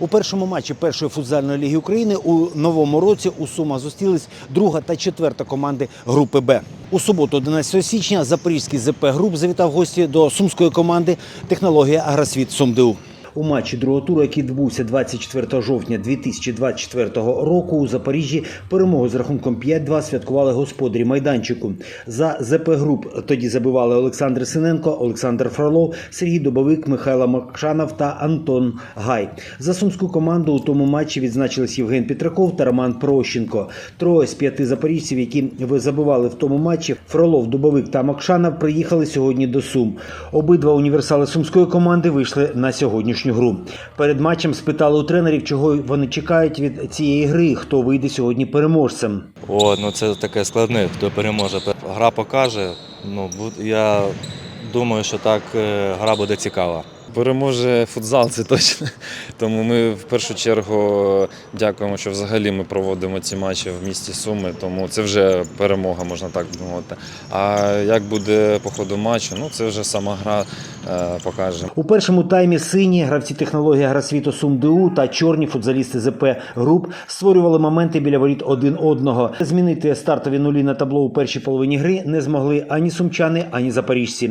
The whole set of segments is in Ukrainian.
У першому матчі першої футзальної ліги України у новому році у Сумах зустрілись друга та четверта команди групи Б. У суботу, 11 січня, Запорізький ЗП груп завітав гості до сумської команди Технологія Агросвіт СумДУ. У матчі другого туру, який відбувся 24 жовтня 2024 року у Запоріжжі, перемогу з рахунком 5-2 святкували господарі майданчику. За ЗП груп тоді забивали Олександр Синенко, Олександр Фролов, Сергій Добовик, Михайло Макшанов та Антон Гай. За сумську команду у тому матчі відзначились Євген Петраков та Роман Прощенко. Троє з п'яти запоріжців, які забивали в тому матчі, Фролов, Дубовик та Макшанов, приїхали сьогодні до Сум. Обидва універсали сумської команди вийшли на сьогоднішню гру. Перед матчем спитали у тренерів, чого вони чекають від цієї гри, хто вийде сьогодні переможцем. О, ну це таке складне, хто переможе. Гра покаже. Ну, я думаю, що так е, гра буде цікава. Переможе футзал, це точно. Тому ми в першу чергу дякуємо, що взагалі ми проводимо ці матчі в місті Суми. Тому це вже перемога, можна так мовити. А як буде по ходу матчу, ну це вже сама гра е, покаже. У першому таймі сині гравці технології Агросвіту СумДУ та чорні футзалісти ЗП груп створювали моменти біля воріт один одного. Змінити стартові нулі на табло у першій половині гри не змогли ані сумчани, ані запоріжці.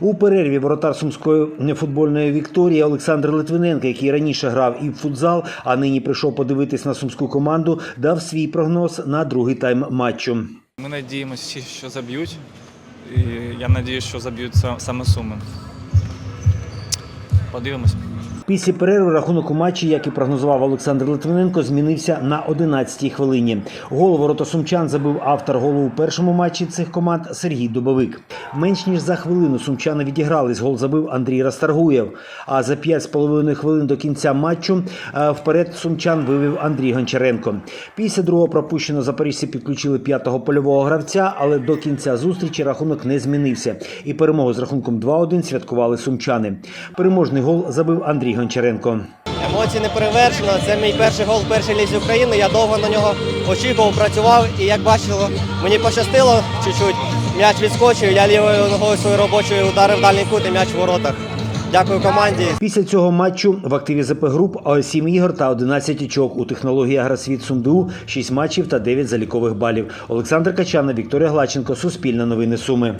У перерві воротар сумської футбольної Вікторії Олександр Литвиненко, який раніше грав і в футзал, а нині прийшов подивитись на сумську команду, дав свій прогноз на другий тайм матчу. Ми надіємося що заб'ють. І я сподіваюся, що заб'ють саме суми. Подивимось. Після перерви рахунок у матчі, як і прогнозував Олександр Литвиненко, змінився на 11-й хвилині. Гол ворота сумчан забив автор голу у першому матчі цих команд Сергій Дубовик. Менш ніж за хвилину сумчани відігрались. Гол забив Андрій Расторгуєв. А за 5,5 хвилин до кінця матчу е, вперед сумчан вивів Андрій Гончаренко. Після другого пропущеного запоріжці підключили п'ятого польового гравця, але до кінця зустрічі рахунок не змінився. І перемогу з рахунком 2-1 святкували сумчани. Переможний гол забив Андрій Гончаренко. Емоції не перевершено. Це мій перший гол в першій лізі України. Я довго на нього очікував, працював і як бачили, мені пощастило чуть-чуть. М'яч відскочив, я лівою ногою свою робочою ударив дальній кут і м'яч в воротах. Дякую команді. Після цього матчу в активі ЗП груп 7 ігор та 11 очок. У технології Агросвіт СумДУ 6 матчів та 9 залікових балів. Олександр Качана, Вікторія Глаченко, Суспільне новини Суми.